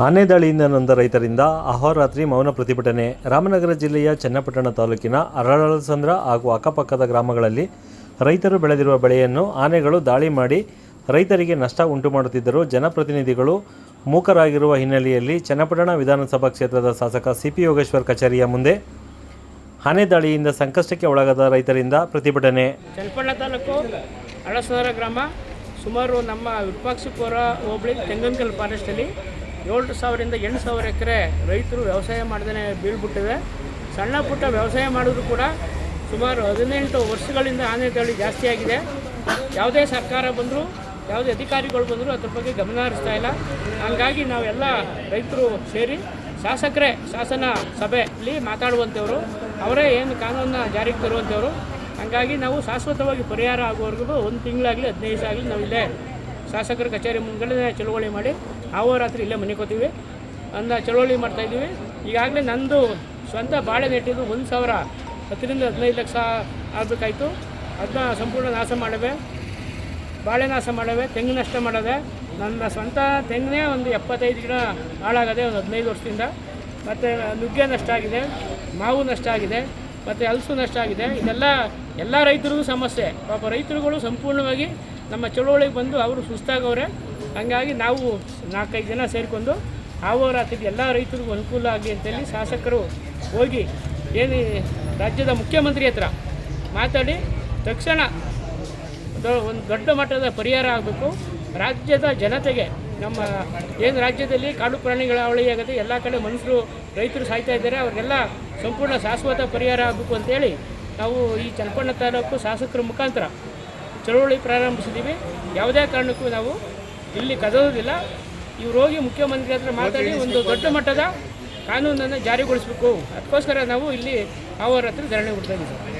ಆನೆ ದಾಳಿಯಿಂದ ನೊಂದ ರೈತರಿಂದ ಅಹೋರಾತ್ರಿ ಮೌನ ಪ್ರತಿಭಟನೆ. ರಾಮನಗರ ಜಿಲ್ಲೆಯ ಚನ್ನಪಟ್ಟಣ ತಾಲೂಕಿನ ಅರಳಸಂದ್ರ ಹಾಗೂ ಅಕ್ಕಪಕ್ಕದ ಗ್ರಾಮಗಳಲ್ಲಿ ರೈತರು ಬೆಳೆದಿರುವ ಬೆಳೆಯನ್ನು ಆನೆಗಳು ದಾಳಿ ಮಾಡಿ ರೈತರಿಗೆ ನಷ್ಟ ಉಂಟು ಮಾಡುತ್ತಿದ್ದರು ಜನಪ್ರತಿನಿಧಿಗಳು ಮೂಕರಾಗಿರುವ ಹಿನ್ನೆಲೆಯಲ್ಲಿ ಚನ್ನಪಟ್ಟಣ ವಿಧಾನಸಭಾ ಕ್ಷೇತ್ರದ ಶಾಸಕ ಸಿ ಪಿ ಯೋಗೇಶ್ವರ್ ಕಚೇರಿಯ ಮುಂದೆ ಆನೆ ದಾಳಿಯಿಂದ ಸಂಕಷ್ಟಕ್ಕೆ ಒಳಗಾದ ರೈತರಿಂದ ಪ್ರತಿಭಟನೆ. ಚನ್ನಪಟ್ಟಣ ತಾಲೂಕು ಗ್ರಾಮ, ಸುಮಾರು ನಮ್ಮ ವಿಪಕ್ಷಪುರ ಹೋಬಳಿ ತೆಂಗನಕಲ್ ಫಾರೆಸ್ಟಲ್ಲಿ ಏಳು ಸಾವಿರದಿಂದ ಎಂಟು ಸಾವಿರ ಎಕರೆ ರೈತರು ವ್ಯವಸಾಯ ಮಾಡ್ದೇ ಬೀಳ್ಬಿಟ್ಟಿದೆ ಸಣ್ಣ ಪುಟ್ಟ ವ್ಯವಸಾಯ ಮಾಡಿದ್ರು ಕೂಡ ಸುಮಾರು ಹದಿನೆಂಟು ವರ್ಷಗಳಿಂದ ಆನೆ ತಳಿ ಜಾಸ್ತಿ ಆಗಿದೆ. ಯಾವುದೇ ಸರ್ಕಾರ ಬಂದರೂ, ಯಾವುದೇ ಅಧಿಕಾರಿಗಳು ಬಂದರೂ ಅದ್ರ ಬಗ್ಗೆ ಗಮನ ಹರಿಸ್ತಾ ಇಲ್ಲ. ಹಂಗಾಗಿ ನಾವೆಲ್ಲ ರೈತರು ಸೇರಿ ಶಾಸಕರೇ, ಶಾಸನ ಸಭೆಯಲ್ಲಿ ಮಾತಾಡುವಂಥವ್ರು, ಅವರೇ ಏನು ಕಾನೂನನ್ನ ಜಾರಿಗೆ ತರುವಂಥವ್ರು. ಹಾಗಾಗಿ ನಾವು ಶಾಶ್ವತವಾಗಿ ಪರಿಹಾರ ಆಗುವವರೆಗೂ ಒಂದು ತಿಂಗಳಾಗಲಿ, ಹದಿನೈದು ಆಗಲಿ ನಾವಿಲ್ಲೇ ಶಾಸಕರ ಕಚೇರಿ ಮುಂದೆ ಚಳುವಳಿ ಮಾಡಿ ರಾತ್ರಿ ಇಲ್ಲೇ ಮನಿಕೋತೀವಿ ಅಂದ ಚಳುವಳಿ ಮಾಡ್ತಾಯಿದ್ದೀವಿ ಈಗಾಗಲೇ ನಂದು ಸ್ವಂತ ಬಾಳೆ ನೆಟ್ಟಿದ್ದು ಒಂದು ಸಾವಿರ ಹತ್ತರಿಂದ ಹದಿನೈದು ಲಕ್ಷ ಆಗಬೇಕಾಯ್ತು. ಅದನ್ನ ಸಂಪೂರ್ಣ ನಾಶ ಮಾಡವೆ. ಬಾಳೆ ನಾಶ ಮಾಡವೆ. ತೆಂಗು ನಷ್ಟ ಮಾಡವೆ ನನ್ನ ಸ್ವಂತ ತೆಂಗನೇ ಒಂದು ಎಪ್ಪತ್ತೈದು ಗಿಡ ಹಾಳಾಗದೆ ಒಂದು ಹದಿನೈದು ವರ್ಷದಿಂದ. ಮತ್ತು ನುಗ್ಗೆ ನಷ್ಟ ಆಗಿದೆ, ಮಾವು ನಷ್ಟ ಆಗಿದೆ, ಮತ್ತು ಹಲಸು ನಷ್ಟ ಆಗಿದೆ. ಇದೆಲ್ಲ ಎಲ್ಲ ರೈತರಿಗೂ ಸಮಸ್ಯೆ. ಪಾಪ ರೈತರುಗಳು ಸಂಪೂರ್ಣವಾಗಿ ನಮ್ಮ ಚಳುವಳಿಗೆ ಬಂದು ಅವರು ಸುಸ್ತಾಗವ್ರೆ. ಹಾಗಾಗಿ ನಾವು ನಾಲ್ಕೈದು ಜನ ಸೇರಿಕೊಂಡು ಆವರಾತ್ರಿಗೆ ಎಲ್ಲ ರೈತರಿಗೂ ಅನುಕೂಲ ಆಗಲಿ ಅಂತೇಳಿ ಶಾಸಕರು ಹೋಗಿ ಏನು ರಾಜ್ಯದ ಮುಖ್ಯಮಂತ್ರಿ ಹತ್ರ ಮಾತಾಡಿ ತಕ್ಷಣ ಒಂದು ದೊಡ್ಡ ಮಟ್ಟದ ಪರಿಹಾರ ಆಗಬೇಕು. ರಾಜ್ಯದ ಜನತೆಗೆ ನಮ್ಮ ಏನು ರಾಜ್ಯದಲ್ಲಿ ಕಾಡು ಪ್ರಾಣಿಗಳ ಅವಳಿ ಆಗುತ್ತೆ ಎಲ್ಲ ಕಡೆ ಮನುಷ್ಯರು, ರೈತರು ಸಾಯ್ತಾ ಇದ್ದಾರೆ. ಅವ್ರಿಗೆಲ್ಲ ಸಂಪೂರ್ಣ ಶಾಶ್ವತ ಪರಿಹಾರ ಆಗಬೇಕು ಅಂತೇಳಿ ನಾವು ಈ ಚನ್ನಪಣ್ಣ ತಾಲೂಕು ಶಾಸಕರ ಮುಖಾಂತರ ಚಳುವಳಿ ಪ್ರಾರಂಭಿಸಿದ್ದೀವಿ ಯಾವುದೇ ಕಾರಣಕ್ಕೂ ನಾವು ಇಲ್ಲಿ ಕದೋದಿಲ್ಲ. ಇವರು ಹೋಗಿ ಮುಖ್ಯಮಂತ್ರಿ ಹತ್ರ ಮಾತಾಡಿ ಒಂದು ದೊಡ್ಡ ಮಟ್ಟದ ಕಾನೂನನ್ನು ಜಾರಿಗೊಳಿಸಬೇಕು. ಅದಕ್ಕೋಸ್ಕರ ನಾವು ಇಲ್ಲಿ ಅವರ ಹತ್ರ ಧರಣಿ ಕೊಡ್ತಾ ಇದ್ದೀವಿ.